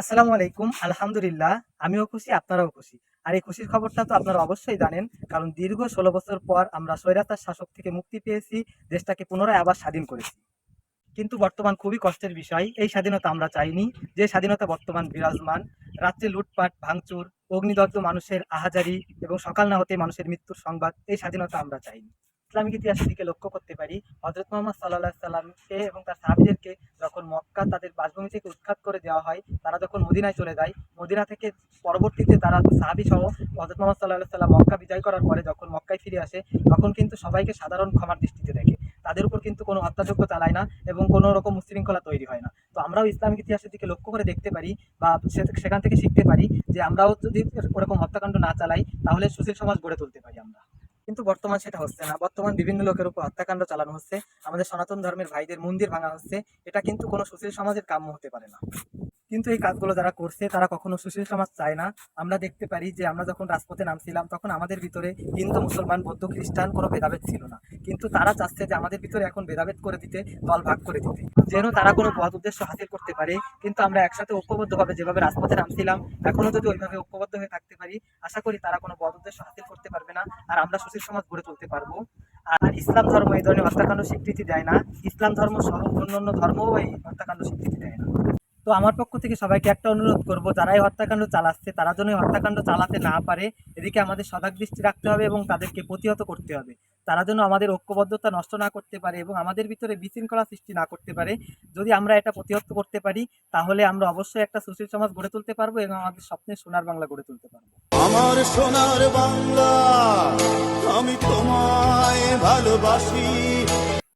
আসসালামু আলাইকুম, আলহামদুলিল্লাহ, আমিও খুশি, আপনারাও খুশি। আর এই খুশির খবরটা তো আপনারা অবশ্যই জানেন, কারণ দীর্ঘ ষোলো বছর পর আমরা স্বৈরাচার শাসক থেকে মুক্তি পেয়েছি, দেশটাকে পুনরায় আবার স্বাধীন করেছি। কিন্তু বর্তমান খুবই কষ্টের বিষয়, এই স্বাধীনতা আমরা চাইনি, যে স্বাধীনতা বর্তমান বিরাজমান, রাত্রে লুটপাট, ভাঙচুর, অগ্নিদগ্ধ মানুষের আহাজারি এবং সকাল না হতে মানুষের মৃত্যুর সংবাদ, এই স্বাধীনতা আমরা চাইনি। ইসলামিক ইতিহাসের দিকে লক্ষ্য করতে পারি হজরত মোহাম্মদ সাল্লাহ সাল্লামকে এবং তার সাহাবিদেরকে যখন মক্কা তাদের বাসভূমি থেকে উৎখাত করে দেওয়া হয়, তারা যখন মদিনায় চলে যায়, মদিনা থেকে পরবর্তীতে তারা সাহাবি সহ হজরত মোহাম্মদ সাল্লাহ সাল্লাম মক্কা বিজয় করার পরে যখন মক্কায় ফিরে আসে, তখন কিন্তু সবাইকে সাধারণ ক্ষমার দৃষ্টিতে দেখে। তাদের উপর কিন্তু কোনো হত্যাযোগ্য চালায় না এবং কোনো রকম উশৃঙ্খলা তৈরি হয় না। তো আমরাও ইসলামিক ইতিহাসের দিকে লক্ষ্য করে দেখতে পারি বা সেখান থেকে শিখতে পারি যে আমরাও যদি ওরকম হত্যাকাণ্ড না চালাই, তাহলে সুশীল সমাজ গড়ে তুলতে পারি আমরা। কিন্তু বর্তমান সেটা হচ্ছে না। বর্তমান বিভিন্ন লোকের উপর হত্যাকাণ্ড চালানো হচ্ছে। আমাদের সনাতন ধর্মের ভাইদের মন্দির ভাঙা হচ্ছে। এটা কিন্তু কোনো সুশীল সমাজের কাম্য হতে পারে না। কিন্তু এই কাজগুলো যারা করছে, তারা কখনো সুশীল সমাজ চায় না। আমরা দেখতে পারি যে, আমরা যখন রাজপথে নামছিলাম, তখন আমাদের ভিতরে হিন্দু, মুসলমান, বৌদ্ধ, খ্রিস্টান কোনো ভেদাভেদ ছিল না। কিন্তু তারা চাচ্ছে যে, আমাদের ভিতরে এখন ভেদাভেদ করে দিতে, দল ভাগ করে দিতে। যেন তারা কোনো পথ, উদ্দেশ্য হাসিল করতে পারে। কিন্তু আমরা একসাথে ঐক্যবদ্ধভাবে যেভাবে রাজপথে নামছিলাম, এখনও যদি ওইভাবে ঐক্যবদ্ধ হয়ে থাকতে পারি, আশা করি তারা কোনো পথ, উদ্দেশ্য হাসিল করতে পারবে না। আর আমরা সুশীল সমাজ গড়ে তুলতে পারব। আর ইসলাম ধর্ম এই ধরনের হত্যাকাণ্ড স্বীকৃতি দেয় না। ইসলাম ধর্ম সহ অন্যান্য ধর্মও এই হত্যাকাণ্ড স্বীকৃতি দেয় না। তো আমার পক্ষ থেকে সবাইকে একটা অনুরোধ করব যারা এই হত্যাকাণ্ড চালাচ্ছে তারা যেন হত্যাকাণ্ড চালাতে না পারে। এদিকে আমাদের সজাগ দৃষ্টি রাখতে হবে এবং তাদেরকে প্রতিহত করতে হবে। তারা যেন আমাদের ঐক্যবদ্ধতা নষ্ট না করতে পারে এবং আমাদের ভিতরে বিশৃঙ্খলা সৃষ্টি না করতে পারে। যদি আমরা এটা প্রতিহত করতে পারি, তাহলে আমরা অবশ্যই একটা সুশীল সমাজ গড়ে তুলতে পারব এবং আমাদের স্বপ্নের সোনার বাংলা গড়ে তুলতে পারব। আমার সোনার বাংলা আমি তোমায় ভালোবাসি।